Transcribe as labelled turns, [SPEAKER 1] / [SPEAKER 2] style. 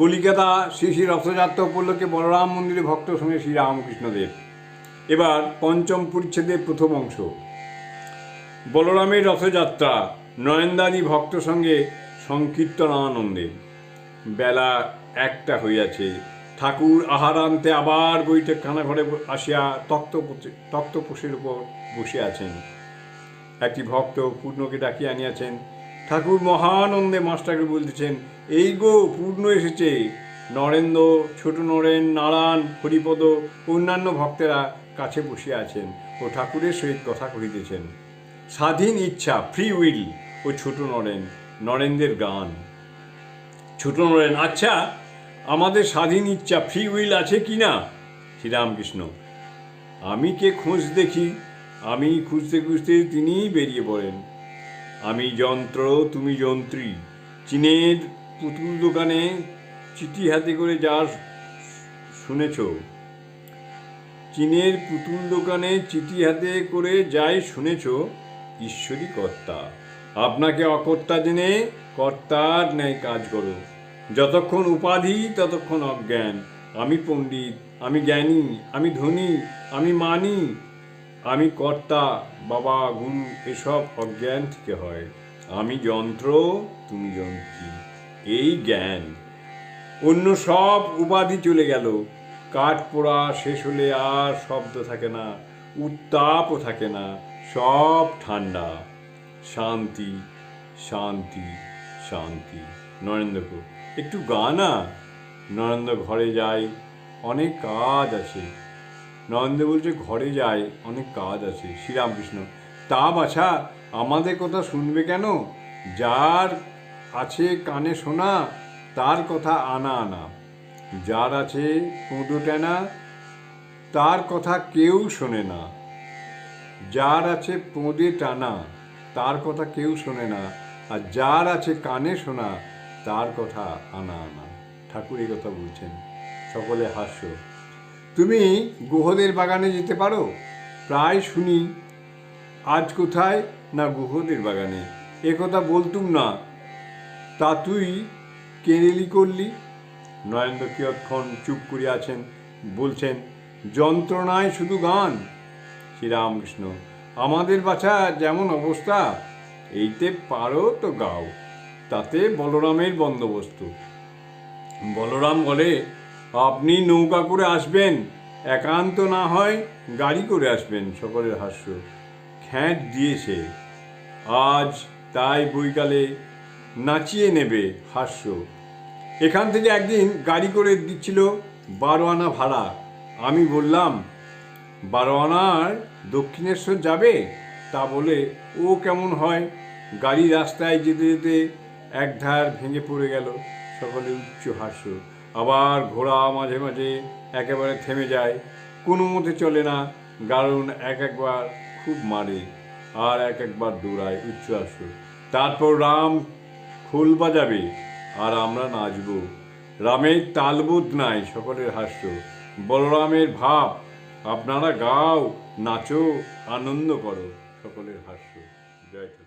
[SPEAKER 1] কলিকাতা শ্রী শ্রী রথযাত্রা উপলক্ষে বলরাম মন্দিরে ভক্ত সঙ্গে শ্রী রামকৃষ্ণদেব। এবার পঞ্চম পরিচ্ছেদের প্রথম অংশ। বলরামের রথযাত্রা, নয়নদাদি ভক্ত সঙ্গে সংকীর্তন আনন্দে বেলা একটা হইয়াছে। ঠাকুর আহারান্তে আবার বইতে খানা ঘরে আসিয়া তক্ত তক্তপোষের উপর বসে আছেন। একটি ভক্ত পূর্ণকে ডাকিয়ে আনিয়াছেন ঠাকুর মহানন্দে মাস্টারকে বলতেছেন, এই গো, পূর্ণ এসেছে। নরেন্দ্র, ছোট নরেন, নারায়ণ, হরিপদ, অন্যান্য ভক্তেরা কাছে বসে আছেন ও ঠাকুরের সহিত কথা কহিতেছেন। স্বাধীন ইচ্ছা ফ্রি উইল ও ছোট নরেন, নরেন্দ্রের গান। ছোট নরেন আচ্ছা আমাদের স্বাধীন ইচ্ছা ফ্রি উইল আছে কি না? শ্রীরামকৃষ্ণ, আমি কে খোঁজ দেখি? আমি খুঁজতে খুঁজতে তিনিই বেরিয়ে পড়েন। আমি যন্ত্র, তুমি যন্ত্রী। চীনের পুতুল দোকানে চিঠি হাতে করে যা শুনেছ। চীনের পুতুল দোকানে চিঠি হাতে করে যাই শুনেছ, ঈশ্বরই কর্তা। আপনাকে অকর্তা জেনে কর্তার ন্যায় কাজ করো। যতক্ষণ উপাধি, ততক্ষণ অজ্ঞান। আমি পণ্ডিত, আমি জ্ঞানী, আমি ধনী, আমি মানি আমি কর্তা, বাবা, গুণ, এসব অজ্ঞান থেকে হয়। আমি যন্ত্র, তুমি যন্ত্রী। এই জ্ঞান। অন্য সব উপাধি চলে গেল। কাঠ পোড়া শেষ হলে আর শব্দ থাকে না, উত্তাপও থাকে না, সব ঠান্ডা। শান্তি শান্তি শান্তি। নরেন্দ্রকে একটু গানা। নরেন্দ্র ঘরে যায় অনেক কাজ আছে। নরেন্দ্র বলছে ঘরে যায়, অনেক কাজ আছে, শ্রীরামকৃষ্ণ। তা বাছা, আমাদের কথা শুনবে কেন? যার আছে কানে শোনা, তার কথা আনা আনা। যার আছে কুঁদো টেনা, তার কথা কেউ শোনে না। যার আছে পোঁদে টানা, তার কথা কেউ শোনে না। আর যার আছে কানে শোনা, তার কথা আনা আনা। ঠাকুর এই কথা বলছেন। সকলে হাস্য। তুমি গুহদের বাগানে যেতে পারো? প্রায় শুনি। আজ কোথায়? না, গুহদের বাগানে। এ কথা বলতুম না। তা তুই কেরেলি করলি? নরেন্দ্র কিয়ৎক্ষণ চুপ করিয়া আছেন বলছেন, যন্ত্রণায় শুধু গান? শ্রীরামকৃষ্ণ, আমাদের বাছা যেমন অবস্থা, এইতে পারো তো গাও। তাতে বলরামের বন্দোবস্ত। বলরাম বলে আপনি নৌকা করে আসবেন, একান্ত না হয় গাড়ি করে আসবেন, সকলের হাস্য। খ্যাঁট দিয়েছে। আজ তাই বৈকালে নাচিয়ে নেবে হাস্য। এখান থেকে একদিন গাড়ি করে দিচ্ছিল বারো আনা ভাড়া। আমি বললাম বারো আনার দক্ষিণেশ্বর যাবে? তা বলে, ও কেমন হয়? গাড়ি রাস্তায় যেতে যেতে এক ধার ভেঙে পড়ে গেল। সকলে উচ্চ হাস্য। আবার ঘোড়া মাঝে মাঝে একেবারে থেমে যায়। কোনো মতে চলে না। কারণ এক একবার খুব মারে আর এক একবার দৌড়ায় উচ্চ হাস্য তারপর রাম খোল বাজাবে আর আমরা নাচব। রামের তালবোধ নাই সকলের হাস্য। বলরামের ভাব, আপনারা গাও, নাচো, আনন্দ করো সকলের হাস্য। জয়।